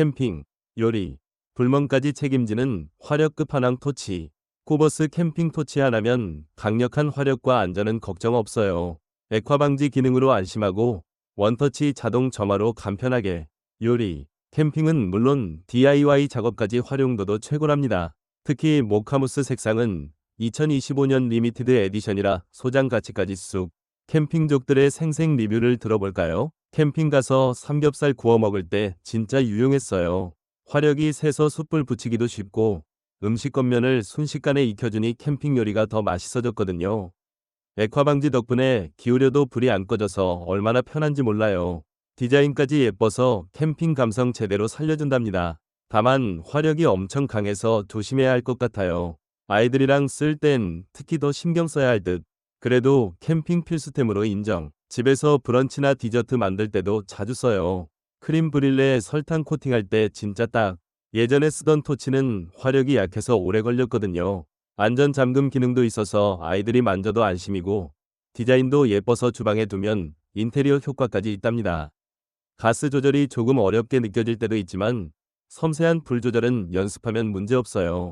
캠핑, 요리, 불멍까지 책임지는 화력 끝판왕 토치. 코버스 캠핑 토치 하나면 강력한 화력과 안전은 걱정 없어요. 액화 방지 기능으로 안심하고 원터치 자동 점화로 간편하게 요리, 캠핑은 물론 DIY 작업까지 활용도도 최고랍니다. 특히 모카무스 색상은 2025년 리미티드 에디션이라 소장 가치까지 쑥. 캠핑족들의 생생 리뷰를 들어볼까요? 캠핑 가서 삼겹살 구워 먹을 때 진짜 유용했어요. 화력이 세서 숯불 붙이기도 쉽고 음식 겉면을 순식간에 익혀주니 캠핑 요리가 더 맛있어졌거든요. 액화 방지 덕분에 기울여도 불이 안 꺼져서 얼마나 편한지 몰라요. 디자인까지 예뻐서 캠핑 감성 제대로 살려준답니다. 다만 화력이 엄청 강해서 조심해야 할 것 같아요. 아이들이랑 쓸 땐 특히 더 신경 써야 할 듯. 그래도 캠핑 필수템으로 인정. 집에서 브런치나 디저트 만들 때도 자주 써요. 크림 브릴레에 설탕 코팅할 때 진짜 딱. 예전에 쓰던 토치는 화력이 약해서 오래 걸렸거든요. 안전 잠금 기능도 있어서 아이들이 만져도 안심이고 디자인도 예뻐서 주방에 두면 인테리어 효과까지 있답니다. 가스 조절이 조금 어렵게 느껴질 때도 있지만 섬세한 불 조절은 연습하면 문제없어요.